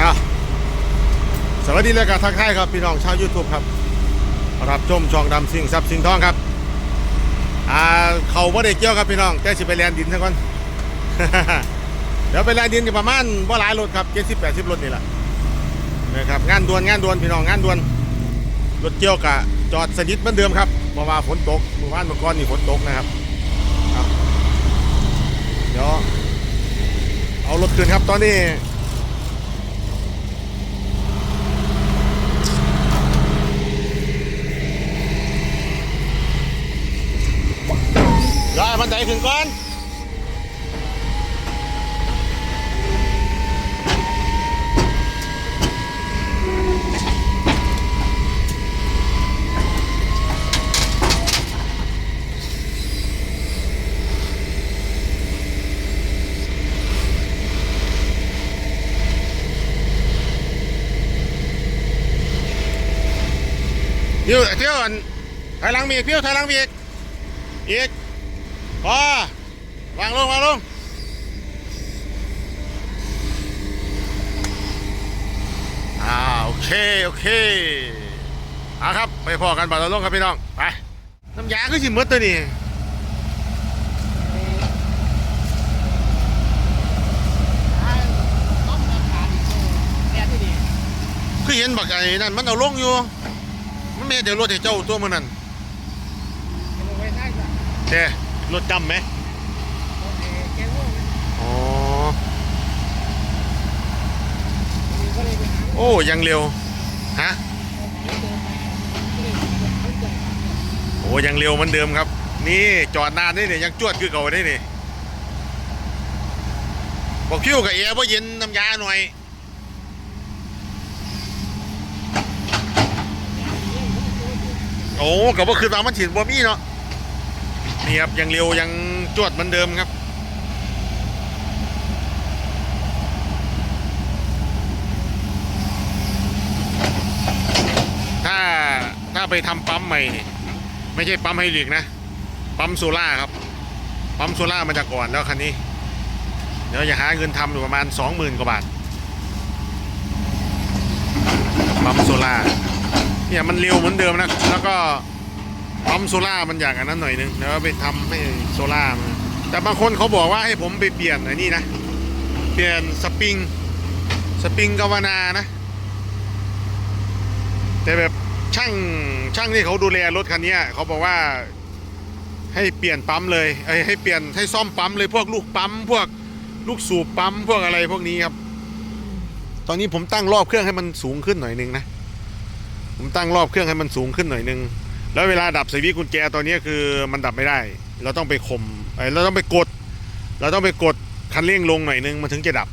อะสวัสดีเลยกับทักทายครับ พี่น้องชาวยูทูบครับ รับชมช่องดำสิ่งทรัพย์สิ่งทองครับ อ่าเขาบ่ได้เกี่ยวครับพี่น้องแต่สิไปแลนดินซะก่อนเดี๋ยวไปแลนดินกันประมาณบ่หลายรถครับเจ็ดสิบแปดสิบรถนี่แหละนะครับงานด่วนงานด่วนพี่น้องงานด่วนรถเกี่ยวกะจอดสนิทเหมือนเดิมครับเพราะว่าฝนตกเมื่อวานเมื่อก่อนนี่ฝนตกนะครับครับเดี๋ยวเอารถคืนครับตอนนี้ ย้ายมันไดขึ้นก่อนเที่ยวเที่ยวอันถอยหลังมีอีกเที่ยวถอยหลังมีอีกอีก พอวางลงวางลงอ่าโอเคโอเคอะครับ ไปพอกันบ่าเราลงครับพี่น้อง ไป น้ำยาคือสิหมดตัวนี้คือเห็นบักไอ้นั่นมันเอาลงอยู่ มันไม่เดี๋ยวรถให้เจ้าตัวมันนั่นเด้ รถจำไหมอ๋อ โอ้ ยังเร็ว ฮะ โอ้ยังเร็วเหมือนเดิมครับ นี่จอดนานนี่เนี่ยยังจวดคือเก่าได้นี่บอกคิวกับเอร์ว่เย็นน้ำยาหน่อยโอ้กับว่าคือตามมันฉีดบอมี่เนาะ นี่ครับยังเร็วยังจวดเหมือนเดิมครับ ถ้าถ้าไปทำปั๊มใหม่ ไม่ใช่ปั๊มไฮดรลิกนะ ปั๊มโซล่าครับ ปั๊มโซล่ามาจากก่อนแล้วคันนี้ เดี๋ยวจะหาเงินทำอยู่ประมาณสองหมื่นกว่าบาท ปั๊มโซล่าเนี่ยมันเร็วเหมือนเดิมนะ แล้วก็ ปั๊มโซล่ามันอย่างอันนั้นหน่อยนึงแล้วไปทำให้โซล่ามาแต่บางคนเขาบอกว่าให้ผมไปเปลี่ยนไอ้นี่นะ เปลี่ยนสปริง สปริงกาวนานะ แต่แบบช่างช่างที่เขาดูแลรถคันนี้เขาบอกว่าให้เปลี่ยนปั๊มเลยเอ้ยให้เปลี่ยนให้ซ่อมปั๊มเลยพวกลูกปั๊มพวกลูกสูบปั๊มพวกอะไรพวกนี้ครับ ตอนนี้ผมตั้งรอบเครื่องให้มันสูงขึ้นหน่อยนึงนะ ผมตั้งรอบเครื่องให้มันสูงขึ้นหน่อยนึง แล้วเวลาดับสวิตช์กุญแจตัวนี้คือมันดับไม่ได้ เราต้องไปข่มเราต้องไปกด เราต้องไปกดคันเร่งลงหน่อยนึงมันถึงจะดับ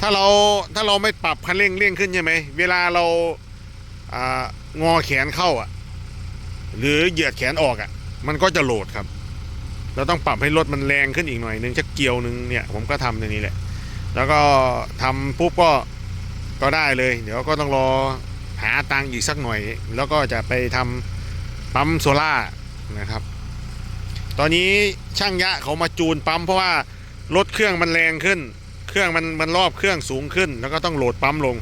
ถ้าเราถ้าเราไม่ปรับคันเร่งเร่งขึ้นใช่ไหมเวลาเราอางอแขนเข้าอะ หรือเหยียดแขนออกอะ มันก็จะโหลดครับ เราต้องปรับให้รถมันแรงขึ้นอีกหน่อยนึงชักเกียวนึงเนี่ยผมก็ทำในนี้แหละ แล้วก็ทำปุ๊บก็ก็ได้เลย เดี๋ยวก็ต้องรอหาตังค์อีกสักหน่อย แล้วก็จะไปทำ ปั๊มโซล่านะครับ ตอนนี้ช่างยะเขามาจูนปั๊มเพราะว่า รถเครื่องมันแรงขึ้น เครื่องมันมันรอบเครื่องสูงขึ้น แล้วก็ต้องโหลดปั๊มลง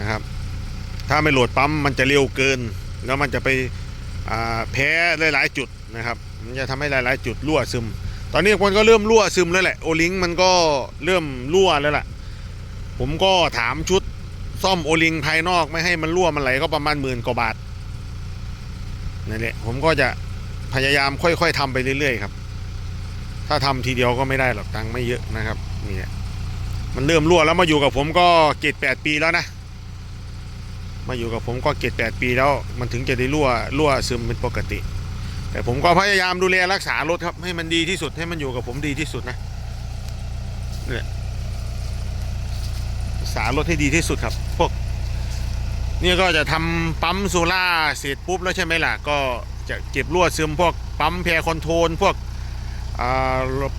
นะครับ ถ้าไม่โหลดปั๊มมันจะเร็วเกิน แล้วมันจะไปแพ้หลายๆจุดนะครับมันจะทำให้หลายๆ จุดรั่วซึม ตอนนี้มันก็เริ่มรั่วซึมแล้วแหละโอลิงมันก็เริ่มรั่วแล้วล่ะ ผมก็ถามชุดซ่อมโอลิงภายนอกไม่ให้มันรั่วมันไหลก็ประมาณหมื่นกว่าบาท นั่นแหละผมก็จะพยายามค่อยๆทำไปเรื่อยๆครับ ถ้าทำทีเดียวก็ไม่ได้หรอกตังค์ไม่เยอะนะครับนี่แหละมันเริ่มรั่วแล้วมาอยู่กับผมก็เจ็ดแปดปีแล้วนะ มาอยู่กับผมก็เจ็ดแปดปีแล้ว มันถึงจะได้รั่วรั่วซึมเป็นปกติ แต่ผมก็พยายามดูแลรักษารถครับ ให้มันดีที่สุดให้มันอยู่กับผมดีที่สุดนะเนี่ยรักษารถให้ดีที่สุดครับพวก นี่ยก็จะทำปั๊มโซล่าเสร็จปุ๊บแล้วใช่ไหมล่ะ ก็จะเก็บรั่วซึมพวกปั๊มแพรคอนโทรลพวก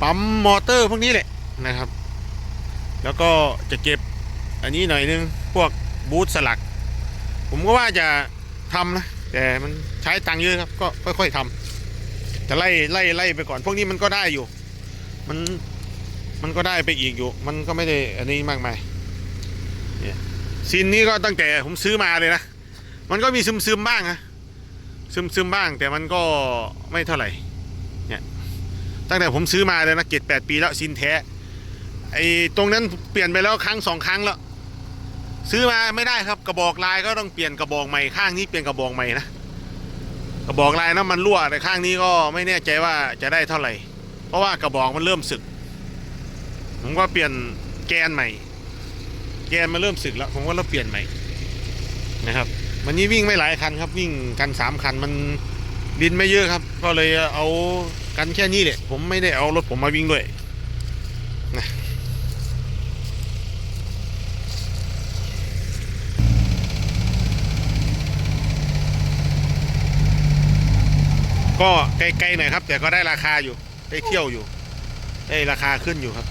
ปั๊มมอเตอร์พวกนี้แหละนะครับ แล้วก็จะเก็บอันนี้หน่อยนึงพวกบูทสลัก ผมก็ว่าจะทำนะแต่มันใช้ตังค์เยอะครับ ก็ค่อยๆทำจะไล่ไล่ไล่ไปก่อน พวกนี้มันก็ได้อยู่ มันมันก็ได้ไปอีกอยู่ มันก็ไม่ได้อันนี้มากมาย ซินนี้ก็ตั้งแต่ผมซื้อมาเลยนะ มันก็มีซึมซึมๆบ้างนะซึมซึมๆบ้าง แต่มันก็ไม่เท่าไหร่เนี่ยตั้งแต่ผมซื้อมาเลยนะเจ็ดแปดปีแล้วซินแท้ไอ้ตรงนั้นเปลี่ยนไปแล้วครั้งสองครั้งแล้วซื้อมาไม่ได้ครับกระบอกลายก็ต้องเปลี่ยนกระบอกใหม่ข้างนี้เปลี่ยนกระบอกใหม่นะกระบอกลายน้ำมันรั่วแต่ข้างนี้ก็ไม่แน่ใจว่าจะได้เท่าไหร่ เพราะว่ากระบอกมันเริ่มสึก ผมก็เปลี่ยนแกนใหม่ แกนมันเริ่มสึกแล้วผมก็เริ่มเปลี่ยนใหม่นะครับวันนี้วิ่งไม่หลายคันครับ วิ่งกันสามคันมันดินไม่เยอะครับ ก็เลยเอากันแค่นี้แหละผมไม่ได้เอารถผมมาวิ่งด้วยนะก็ไกลๆหน่อยครับ แต่ก็ได้ราคาอยู่ได้เที่ยวอยู่ ได้ราคาขึ้นอยู่ครับ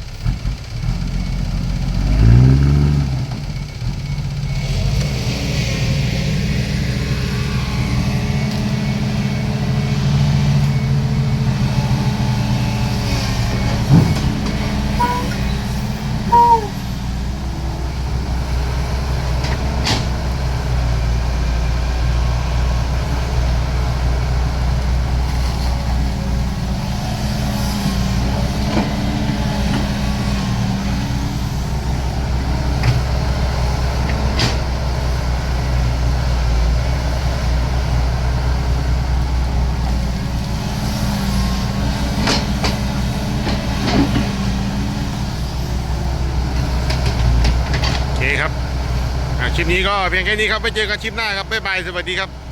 คลิปนี้ก็เพียงแค่นี้ครับไปเจอกันคลิปหน้าครับบ๊ายบายสวัสดีครับ